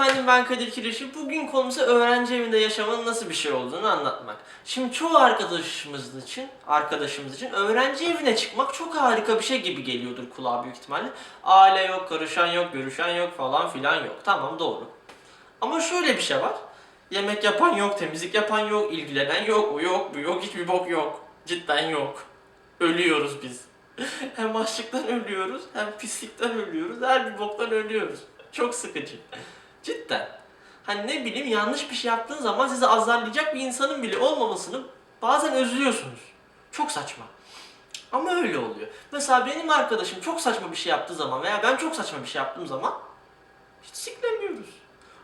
efendim ben Kadir Kireçli. Bugün konumuz öğrenci evinde yaşamanın nasıl bir şey olduğunu anlatmak. Şimdi çoğu arkadaşımız için, arkadaşımız için öğrenci evine çıkmak çok harika bir şey gibi geliyordur kulağa büyük ihtimalle. Aile yok, karışan yok, görüşen yok falan filan yok. Tamam doğru. Ama şöyle bir şey var. Yemek yapan yok, temizlik yapan yok, ilgilenen yok, o yok, bu yok, hiçbir bok yok. Cidden yok. Ölüyoruz biz. Hem açlıktan ölüyoruz, hem pislikten ölüyoruz, her bir boktan ölüyoruz. Çok sıkıcı. Cidden. Hani ne bileyim yanlış bir şey yaptığın zaman sizi azarlayacak bir insanın bile olmamasını bazen özlüyorsunuz. Çok saçma. Ama öyle oluyor. Mesela benim arkadaşım çok saçma bir şey yaptığı zaman veya ben çok saçma bir şey yaptığım zaman hiç siklemiyoruz.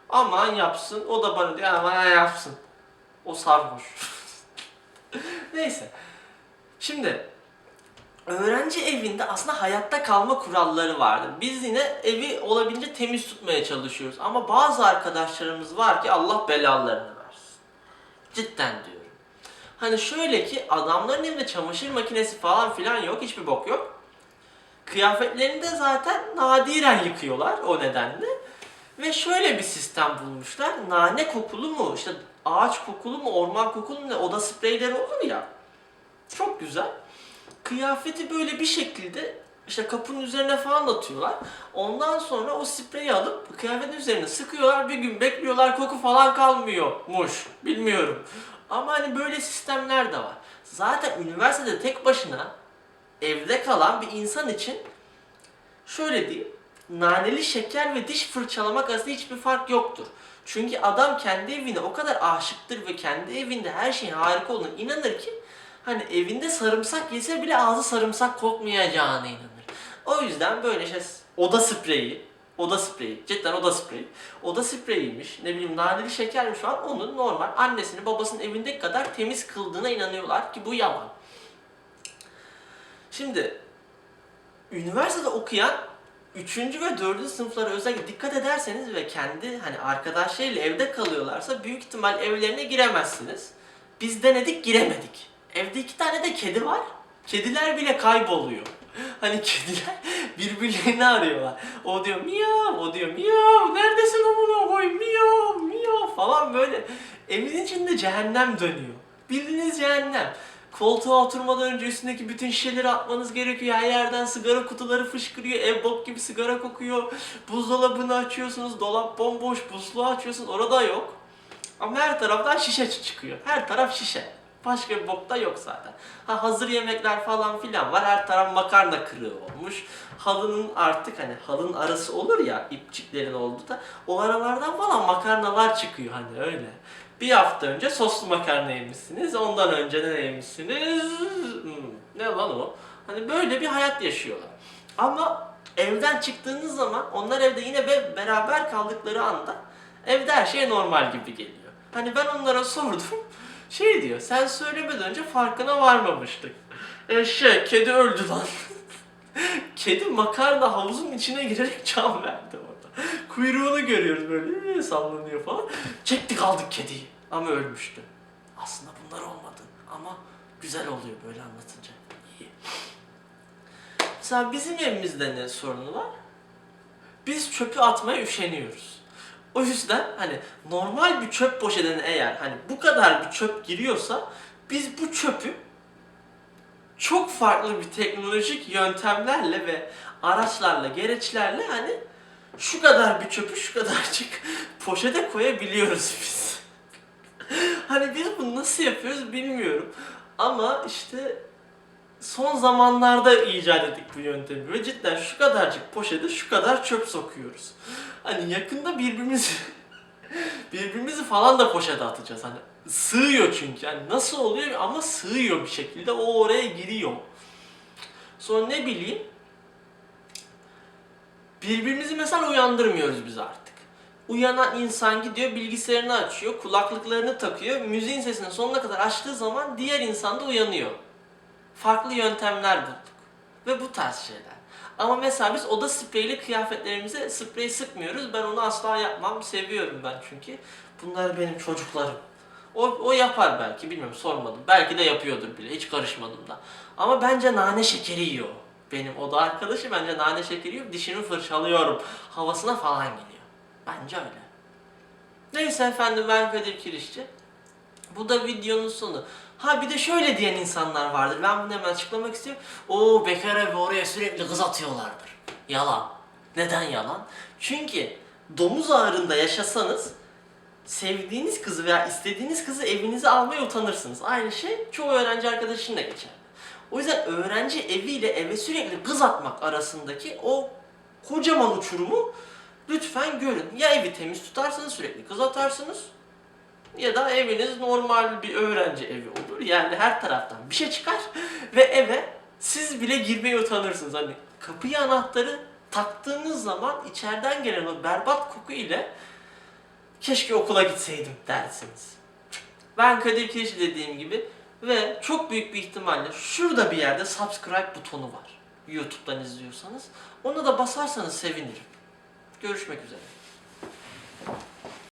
Aman yapsın. O da bana diyor aman yapsın. O sarhoş. Neyse. Şimdi öğrenci evinde aslında hayatta kalma kuralları vardır. Biz yine evi olabildiğince temiz tutmaya çalışıyoruz. Ama bazı arkadaşlarımız var ki Allah belalarını versin. Cidden diyorum. Hani şöyle ki adamların evinde çamaşır makinesi falan filan yok. Hiçbir bok yok. Kıyafetlerini de zaten nadiren yıkıyorlar o nedenle. Ve şöyle bir sistem bulmuşlar. Nane kokulu mu, işte ağaç kokulu mu, orman kokulu mu oda spreyleri olur ya. Çok güzel. Kıyafeti böyle bir şekilde işte kapının üzerine falan atıyorlar. Ondan sonra o spreyi alıp kıyafetin üzerine sıkıyorlar. Bir gün bekliyorlar koku falan kalmıyormuş. Bilmiyorum. Ama hani böyle sistemler de var. Zaten üniversitede tek başına evde kalan bir insan için şöyle diyeyim. Naneli şeker ve diş fırçalamak arasında hiçbir fark yoktur. Çünkü adam kendi evine o kadar aşıktır ve kendi evinde her şeyin harika olduğuna inanır ki hani evinde sarımsak yese bile ağzı sarımsak kokmayacağına inanır. O yüzden böyle şey oda spreyi, oda spreyi, cidden oda spreyi, oda spreyiymiş, ne bileyim naneli şekermiş falan onun normal annesini babasının evindeki kadar temiz kıldığına inanıyorlar ki bu yalan. Şimdi üniversitede okuyan 3. ve 4. sınıflara özellikle dikkat ederseniz ve kendi hani arkadaşlarıyla evde kalıyorlarsa büyük ihtimal evlerine giremezsiniz. Biz denedik giremedik. Evde iki tane de kedi var. Kediler bile kayboluyor. Hani kediler birbirlerini arıyorlar. O diyor miyav, o diyor miyav, neredesin amına koyayım miyav, miyav falan böyle. Evin içinde cehennem dönüyor. Bildiğiniz cehennem. Koltuğa oturmadan önce üstündeki bütün şişeleri atmanız gerekiyor. Her yerden sigara kutuları fışkırıyor. Ev bok gibi sigara kokuyor. Buzdolabını açıyorsunuz. Dolap bomboş. Buzluğu açıyorsun. Orada yok. Ama her taraftan şişe çıkıyor. Her taraf şişe. Başka bir bok da yok zaten. Ha hazır yemekler falan filan var. Her taraf makarna kırığı olmuş. Halının artık hani halının arası olur ya ipçiklerin olduğu da o aralardan falan makarnalar çıkıyor hani öyle. Bir hafta önce soslu makarna yemişsiniz. Ondan önce ne yemişsiniz? Hmm, ne lan o? Hani böyle bir hayat yaşıyorlar. Ama evden çıktığınız zaman onlar evde yine be- beraber kaldıkları anda evde her şey normal gibi geliyor. Hani ben onlara sordum. Şey diyor, sen söylemeden önce farkına varmamıştık. Eşek, kedi öldü lan. kedi makarna havuzun içine girerek can verdi orada. Kuyruğunu görüyoruz böyle "Ee", sallanıyor falan. Çektik aldık kediyi ama ölmüştü. Aslında bunlar olmadı ama güzel oluyor böyle anlatınca. İyi. Mesela bizim evimizde ne sorunu var? Biz çöpü atmaya üşeniyoruz. O yüzden hani normal bir çöp poşetine eğer hani bu kadar bir çöp giriyorsa biz bu çöpü çok farklı bir teknolojik yöntemlerle ve araçlarla, gereçlerle hani şu kadar bir çöpü şu kadarcık poşete koyabiliyoruz biz. hani biz bunu nasıl yapıyoruz bilmiyorum. Ama işte son zamanlarda icat ettik bu yöntemi ve cidden şu kadarcık poşete şu kadar çöp sokuyoruz. Hani yakında birbirimizi birbirimizi falan da poşete atacağız. Hani sığıyor çünkü. Yani nasıl oluyor ama sığıyor bir şekilde o oraya giriyor. Sonra ne bileyim birbirimizi mesela uyandırmıyoruz biz artık. Uyanan insan gidiyor bilgisayarını açıyor, kulaklıklarını takıyor, müziğin sesini sonuna kadar açtığı zaman diğer insan da uyanıyor. Farklı yöntemler bulduk. Ve bu tarz şeyler. Ama mesela biz oda spreyli kıyafetlerimize sprey sıkmıyoruz. Ben onu asla yapmam. Seviyorum ben çünkü. Bunlar benim çocuklarım. O, o yapar belki bilmiyorum sormadım. Belki de yapıyordur bile hiç karışmadım da. Ama bence nane şekeri yiyor. Benim oda arkadaşı bence nane şekeri yiyor. Dişimi fırçalıyorum. Havasına falan geliyor. Bence öyle. Neyse efendim ben Kadir Kirişçi. Bu da videonun sonu. Ha bir de şöyle diyen insanlar vardır. Ben bunu hemen açıklamak istiyorum. O bekar evi oraya sürekli kız atıyorlardır. Yalan. Neden yalan? Çünkü domuz ağrında yaşasanız sevdiğiniz kızı veya istediğiniz kızı evinize almaya utanırsınız. Aynı şey çoğu öğrenci arkadaşın da geçerli. O yüzden öğrenci eviyle eve sürekli kız atmak arasındaki o kocaman uçurumu lütfen görün. Ya evi temiz tutarsınız sürekli kız atarsınız ya da eviniz normal bir öğrenci evi olur. Yani her taraftan bir şey çıkar ve eve siz bile girmeye utanırsınız. Hani kapıya anahtarı taktığınız zaman içeriden gelen o berbat koku ile keşke okula gitseydim dersiniz. Ben Kadir Kiriş dediğim gibi ve çok büyük bir ihtimalle şurada bir yerde subscribe butonu var. YouTube'dan izliyorsanız. Ona da basarsanız sevinirim. Görüşmek üzere.